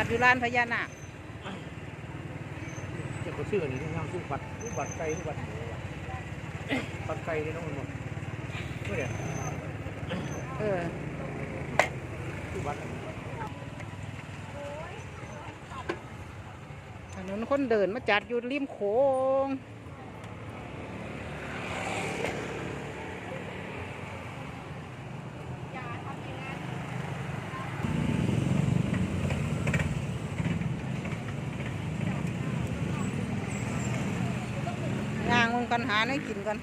จัดอยู่ร้านพญานาคจะเขาชื่ออันนี้ทั้งชื่อบัตรชื่อบัตรไก่ชื่อบัตรหมูอะบัตรไก่นี่น้องมันหมดไม่เดี๋ยวเออชื่อบัตรอันนี้ถนนคนเดินมาจัดอยู่ริมโขง ย่างมึงกันหาในกินกัน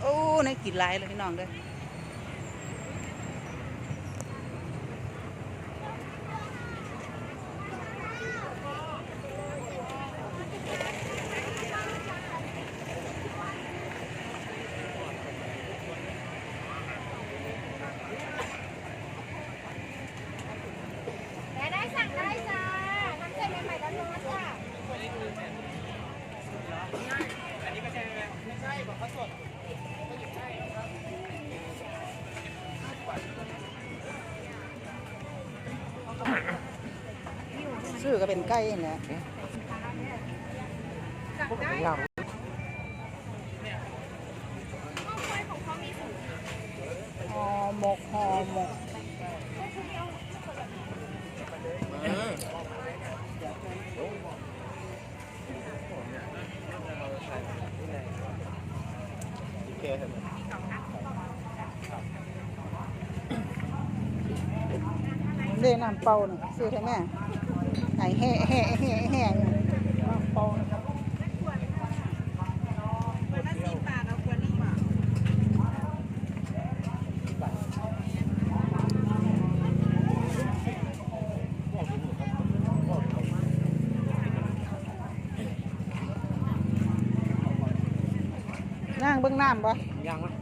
โอ้ในกินหลายเลยพี่น้องเด้อ ซื้อก็เป็นไก่นี่แหละพวกมันย่างห่อหมกห่อหมกโอเคเถอะเล่น้ำเปล่านี่ซื้อให้แม่ ไห้แห่แห่แห่แห่อยู่น้ำเปล่านะครับนั่งเบิ่งน้ำบ่ย่างมั้ย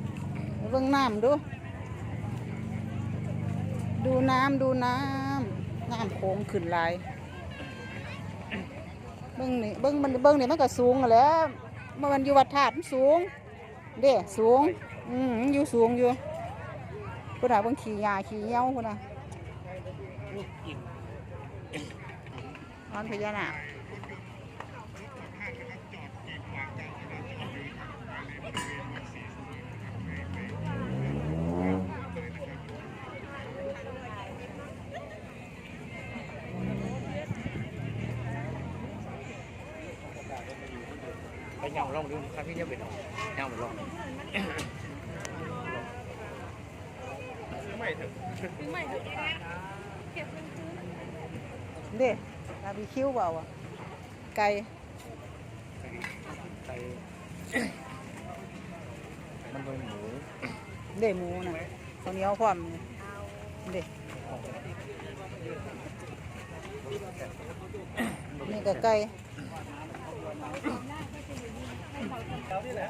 เบิ่งน้ำดู ดูน้ำดูน้ำน้ำโขงขึ้นหลาย เบิ่งนี่เบิ่งมันเบิ่งนี่มันก็สูงนั่นแหล้วเมื่อมันอยู่วัดธาตุมันสูง เด้สูง อืมมันอยู่สูงอยู่พุ่นน่ะเบิ่งขี่ยาขี่เหย้าพุ่นน่ะลูกกินนอนพญานาค ไปย่างลองดูครั้งที่จะเป็นย่างไปลองไม่เถอะเด้บาร์บีคิวเปล่าอะไก่ไก่มันเป็นหมูเด้หมูน่ะข้าวเหนียวพร้อมเด้นี่ก็ไก่ แล้วนี่แหละ